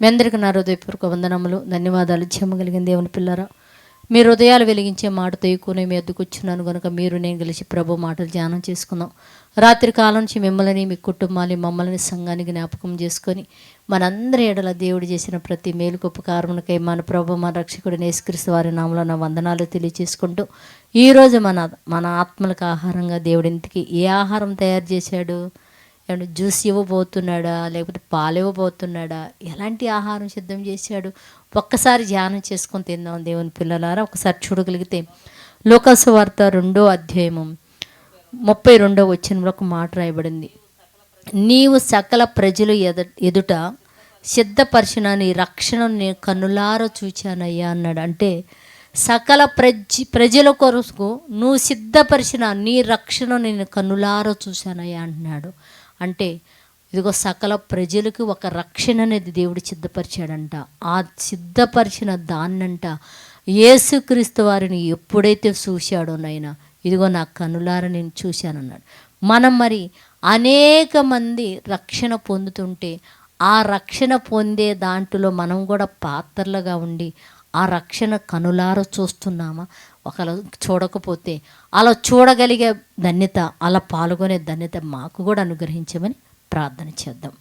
మీ అందరికీ నా హృదయపూర్వక వందనములు ధన్యవాదాలు. చెమ్మగలిగిన దేవుని పిల్లరా మీ హృదయాలు వెలిగించే మాటతో ఎక్కువనే మీ ఎద్దుకు వచ్చినాను కనుక మీరు నేను కలిసి ప్రభు మాటలు ధ్యానం చేసుకుందాం. రాత్రి కాలం నుంచి మిమ్మల్ని మీ కుటుంబాన్ని మమ్మల్ని సంఘాన్ని జ్ఞాపకం చేసుకొని మనందరి ఎడల దేవుడు చేసిన ప్రతి మేలుకు ఉపకారమునకై మన ప్రభు మన రక్షకుడు నేసుక్రీస్తు వారి నామలో నా వందనాలు తెలియచేసుకుంటూ ఈరోజు మన మన ఆత్మలకు ఆహారంగా దేవుడి ఇంటికి ఏ ఆహారం తయారు చేశాడు? ఏమన్నా జ్యూస్ ఇవ్వబోతున్నాడా? లేకపోతే పాలు ఇవ్వబోతున్నాడా? ఎలాంటి ఆహారం సిద్ధం చేశాడు? ఒక్కసారి ధ్యానం చేసుకొని తిందాం దేవుని పిల్లలారా ఒకసారి చూడగలిగితే లోకాసు వార్త రెండో అధ్యాయము ముప్పై రెండో వచ్చిన ఒక మాట రాయబడింది. నీవు సకల ప్రజలు ఎద ఎదుట సిద్ధపరిచిన నీ రక్షణను నేను కన్నులారా చూచానయ్యా అన్నాడు. అంటే సకల ప్రజ ప్రజల కొరకు నువ్వు సిద్ధపరిచిన నీ రక్షణ నేను కన్నులారా చూశానయ్యా అంటున్నాడు. అంటే ఇదిగో సకల ప్రజలకు ఒక రక్షణ అనేది దేవుడు సిద్ధపరిచాడంట. ఆ సిద్ధపరిచిన దాన్నంట యేసుక్రీస్తు వారిని ఎప్పుడైతే చూశాడో నాయన ఇదిగో నా కనులార నేను చూశానన్నాడు. మనం మరి అనేక మంది రక్షణ పొందుతుంటే ఆ రక్షణ పొందే దాంట్లో మనం కూడా పాత్రలుగా ఉండి ఆ రక్షణ కనులార చూస్తున్నామా? ఒకరు చూడకపోతే అలా చూడగలిగే ధన్యత అలా పాల్గొనే ధన్యత మాకు కూడా అనుగ్రహించమని ప్రార్థన చేద్దాం.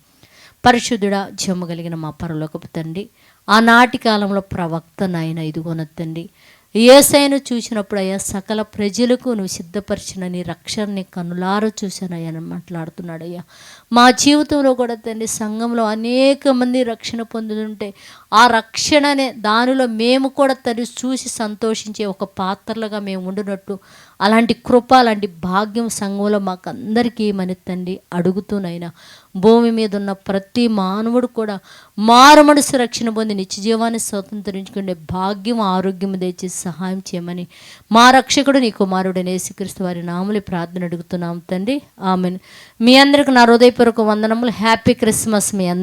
పరిశుద్ధుడా జమ్మగలిగిన మా పరలోకపు తండ్రి ఆనాటి కాలంలో ప్రవక్త నాయన ఇదిగోనొద్దండి ఏసైను చూసినప్పుడు అయ్యా సకల ప్రజలకు నువ్వు సిద్ధపరిచిన నీ రక్షణని కనులారు చూశానయ్యా మాట్లాడుతున్నాడు అయ్యా మా జీవితంలో కూడా తండ్రి సంఘంలో అనేక మంది రక్షణ పొందుతుంటే ఆ రక్షణనే దానిలో మేము కూడా తండ్రి చూసి సంతోషించే ఒక పాత్రలుగా మేము ఉండినట్టు అలాంటి కృప అలాంటి భాగ్యం సంఘంలో మాకు అందరికీ మన తండ్రి అడుగుతూనైనా భూమి మీద ఉన్న ప్రతి మానవుడు కూడా మారుమనసు రక్షణ పొంది నిత్య జీవాన్ని స్వతంత్రించుకునే భాగ్యం ఆరోగ్యం దయచేసి సహాయం చేయమని మా రక్షకుడు నీ కుమారుడు నేసుక్రీస్తు వారి నాములు ప్రార్థన అడుగుతున్నాం తండ్రి. ఆమెను. మీ అందరికి నా హృదయపూర్వక వందనములు. హ్యాపీ క్రిస్మస్ మీ అందరికీ.